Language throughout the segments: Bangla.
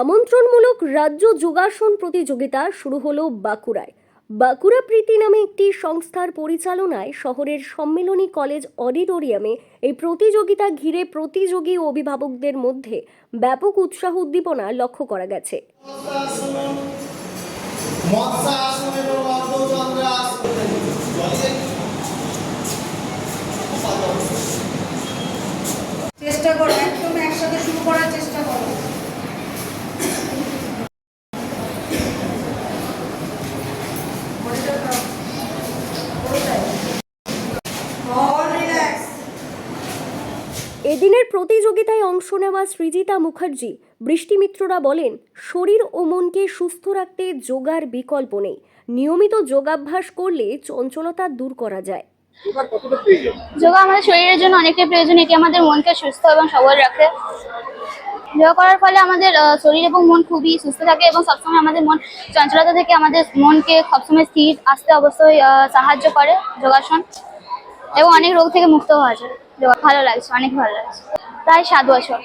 আমন্ত্রণমূলক রাজ্য যোগাসন প্রতিযোগিতা শুরু হলো বাঁকুড়ায়। বাঁকুড়া প্রীতি নামে একটি সংস্থার পরিচালনায় শহরের সম্মেলনী কলেজ অডিটোরিয়ামে এই প্রতিযোগিতা ঘিরে প্রতিযোগী অভিভাবকদের মধ্যে ব্যাপক উৎসাহ উদ্দীপনা লক্ষ্য করা গেছে। মৎস্যাসন এবং অর্ধচন্দ্রাসন চেষ্টা করো একদম একসাথে শুরু করার চেষ্টা করো All relax. এদিনের প্রতিযোগিতায় অংশ নেওয়া সৃজিতা মুখার্জি বৃষ্টি মিত্ররা বলেন শরীর ও মনকে সুস্থ রাখতে যোগার বিকল্প নেই। নিয়মিত যোগাভ্যাস করলে চঞ্চলতা দূর করা যায়। যোগা আমাদের শরীরের জন্য অনেকটাই প্রয়োজন এটি আমাদের মনকে সুস্থ এবং সবল রাখে। যোগা করার ফলে আমাদের শরীর এবং মন খুবই সুস্থ থাকে এবং সবসময় আমাদের মন চঞ্চলতা থেকে আমাদের মনকে সবসময় স্থির আসতে অবশ্যই সাহায্য করে যোগাসন এবং অনেক রোগ থেকে মুক্ত হওয়া যায়। ভালো লাগছে, অনেক ভালো লাগছে। প্রায় সাত বছর।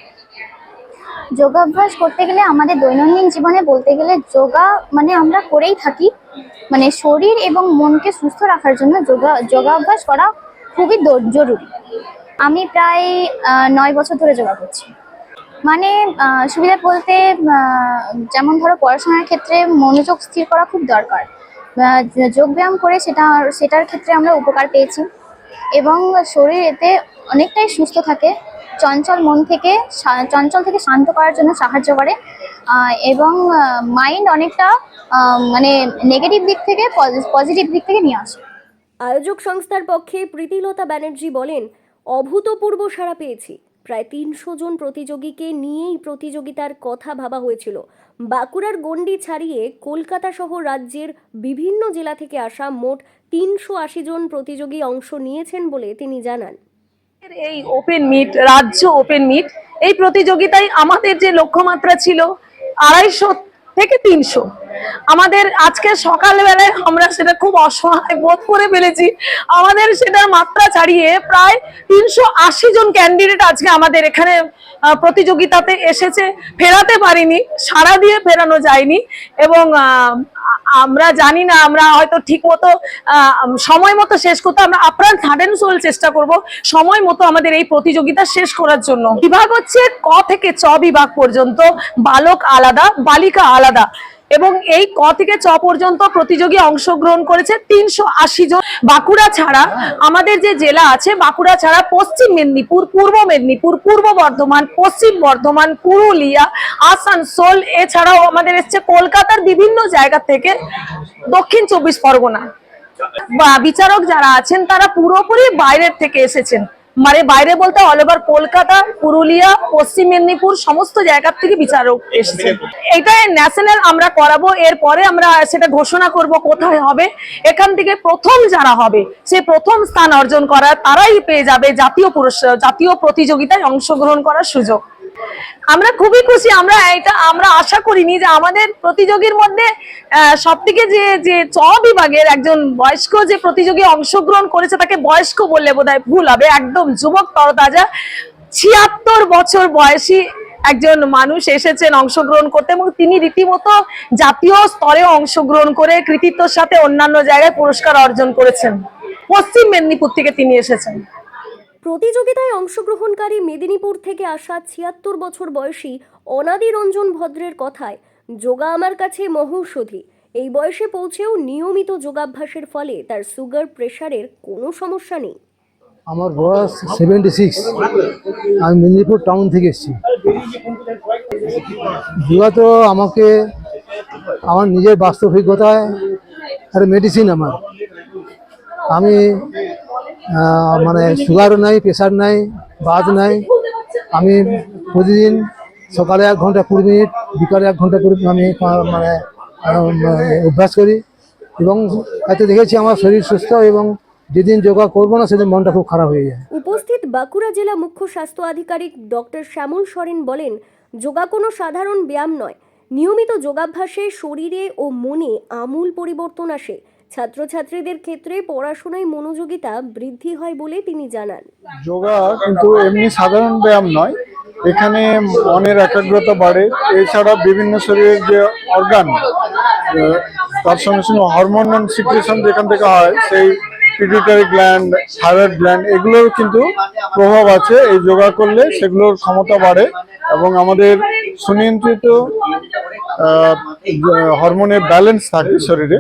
যোগাভ্যাস করতে গেলে আমাদের দৈনন্দিন জীবনে বলতে গেলে যোগা মানে আমরা করেই থাকি। মানে শরীর এবং মনকে সুস্থ রাখার জন্য যোগা, যোগাভ্যাস করা খুবই জরুরি। আমি প্রায় নয় বছর ধরে যোগা করছি। মানে সুবিধা বলতে যেমন ধরো পড়াশোনার ক্ষেত্রে মনোযোগ স্থির করা খুব দরকার। যোগব্যায়াম করে সেটা সেটার ক্ষেত্রে আমরা উপকার পেয়েছি। এবং শরীর এতে অনেকটাই সুস্থ থাকে, চঞ্চল মন থেকে চঞ্চল থেকে শান্ত করার জন্য সাহায্য করে এবং মাইন্ড অনেকটা মানে নেগেটিভ দিক থেকে পজিটিভ দিক থেকে নিয়ে আসে। আয়োজক সংস্থার পক্ষে প্রীতিলতা ব্যানার্জি বলেন, অভূতপূর্ব সাড়া পেয়েছি। প্রায় তিনশো জন প্রতিযোগীকে নিয়েই প্রতিযোগিতার কথা ভাবা হয়েছিল। বাঁকুড়ার গণ্ডি ছাড়িয়ে কলকাতা সহ রাজ্যের বিভিন্ন জেলা থেকে আসা মোট তিনশো আশি জন প্রতিযোগী অংশ নিয়েছেন বলে তিনি জানান। এই ওপেন মিট রাজ্য ওপেন মিট এই প্রতিযোগিতায় আমাদের যে লক্ষ্যমাত্রা ছিল, আড়াইশো থেকে তিনশো। আমাদের আজকে সকালবেলায় আমরা সেটা খুব অসহায় বোধ করে ফেলেছি। আমাদের সেটার মাত্রা ছাড়িয়ে প্রায় তিনশো আশি জন ক্যান্ডিডেট আজকে আমাদের এখানে প্রতিযোগিতাতে এসেছে। ফেরাতে পারিনি সারা দিয়ে ফেরানো যায়নি এবং আমরা জানি না, আমরা হয়তো ঠিক মতো সময় মতো শেষ করতে, আমরা আপ্রাণ হার্ড সোল চেষ্টা করব সময় মতো আমাদের এই প্রতিযোগিতা শেষ করার জন্য। বিভাগ হচ্ছে ক থেকে চ বিভাগ পর্যন্ত, বালক আলাদা, বালিকা আলাদা। এবং এই ক থেকে চ পর্যন্ত প্রতিযোগী অংশগ্রহণ করেছে তিনশো আশি জন। বাঁকুড়া ছাড়া আমাদের যে জেলা আছে, বাঁকুড়া ছাড়া পশ্চিম মেদিনীপুর, পূর্ব মেদিনীপুর, পূর্ব বর্ধমান, পশ্চিম বর্ধমান, পুরুলিয়া আসানসোল এছাড়াও আমাদের এসছে কলকাতার বিভিন্ন জায়গা থেকে দক্ষিণ চব্বিশ পরগনা। বিচারক যারা আছেন, তারা পুরোপুরি বাইরের থেকে এসেছেন। মানে বাইরে বলতে অল ওভার কলকাতা, পুরুলিয়া, পশ্চিম মেদিনীপুর, সমস্ত জায়গার থেকে বিচারক এসেছে এটা ন্যাশনাল আমরা করাবো, এরপরে আমরা সেটা ঘোষণা করব কোথায় হবে। এখান থেকে প্রথম যারা হবে, সে প্রথম স্থান অর্জন করা তারাই পেয়ে যাবে জাতীয় পুরস্কার, জাতীয় প্রতিযোগিতায় অংশগ্রহণ করার সুযোগ। আমরা খুবই খুশি, আমরা এটা, আমরা আশা করিনি যে আমাদের প্রতিযোগীর মধ্যে সব থেকে যে যে চ বিভাগের একজন বয়স্ক যে প্রতিযোগী অংশগ্রহণ করেছে তাকে বয়স্ক বললে বোধহয় ভুল হবে, একদম যুবক তরতাজা, ছিয়াত্তর বছর বয়সী একজন মানুষ এসেছেন অংশগ্রহণ করতে এবং তিনি রীতিমতো জাতীয় স্তরে অংশগ্রহণ করে কৃতিত্বর সাথে অন্যান্য জায়গায় পুরস্কার অর্জন করেছেন। পশ্চিম মেদিনীপুর থেকে তিনি এসেছেন। প্রতিযোগিতায় অংশগ্রহণকারী মেদিনীপুর থেকে আসা ছিয়াত্তর বছর বয়সী অনাদি রঞ্জন ভদ্রের কথায়, যোগা আমার কাছে মহৌষধি। এই বয়সে পৌঁছেও নিয়মিত যোগাভ্যাসের ফলে তার সুগার প্রেশারের কোনো সমস্যা নেই। আমার বয়স সেভেন্টি সিক্স আমি মেদিনীপুর টাউন থেকে এসেছি। যোগা তো আমাকে, আমার নিজের বাস্তব অভিজ্ঞতায় আর মেডিসিন আমার। আমি মানে সুগারও নাই প্রেশার নাই বাদ নাই। আমি প্রতিদিন সকালে এক ঘণ্টা কুড়ি মিনিট, বিকালে এক ঘণ্টা করে আমি মানে অভ্যাস করি। এবং এতে দেখেছি আমার শরীর সুস্থ এবং যেদিন যোগা করব না, সেদিন মনটা খুব খারাপ হয়ে যায়। উপস্থিত বাঁকুড়া জেলা মুখ্য স্বাস্থ্য আধিকারিক ডক্টর শ্যামল সরেন বলেন, যোগা কোনো সাধারণ ব্যায়াম নয়। নিয়মিত যোগাভ্যাসে শরীরে ও মনে আমূল পরিবর্তন আসে। ছাত্রছাত্রীদের ক্ষেত্রে পড়াশোনায় মনোযোগিতা বৃদ্ধি হয় বলে তিনি জানান। যোগা কিন্তু এমনি সাধারণ ব্যায়াম নয়, এখানে মনের একাগ্রতা বাড়ে। এছাড়া বিভিন্ন শরীরের যে অর্গান তার সঙ্গে সঙ্গে হরমোন সিক্রেশন যেখান থেকে হয়, সেই পিটুইটারি গ্ল্যান্ড থাইরয়েড গ্ল্যান্ড এগুলোর কিন্তু প্রভাব আছে। এই যোগা করলে সেগুলোর ক্ষমতা বাড়ে এবং আমাদের সুনিয়ন্ত্রিত হরমোনের ব্যালেন্স থাকে শরীরে।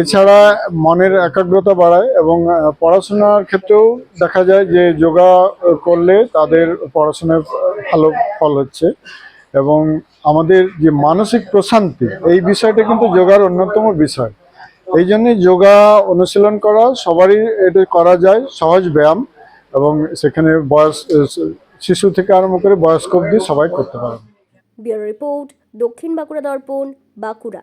এছাড়া মনের একাগ্রতা বাড়ায় এবং পড়াশোনার ক্ষেত্রেও দেখা যায় যে যোগা করলে তাদের পড়াশোনায় ভালো ফল হচ্ছে এবং আমাদের যে মানসিক প্রশান্তি, এই বিষয়টা কিন্তু যোগার অন্যতম বিষয়। এই জন্যে যোগা অনুশীলন করা সবারই এটা করা যায়, সহজ ব্যায়াম এবং সেখানে বয়স শিশু থেকে আরম্ভ করে বয়স্ক অব্দি সবাই করতে পারে ব্যুরো রিপোর্ট, দক্ষিণ বাঁকুড়া দর্পণ, বাঁকুড়া।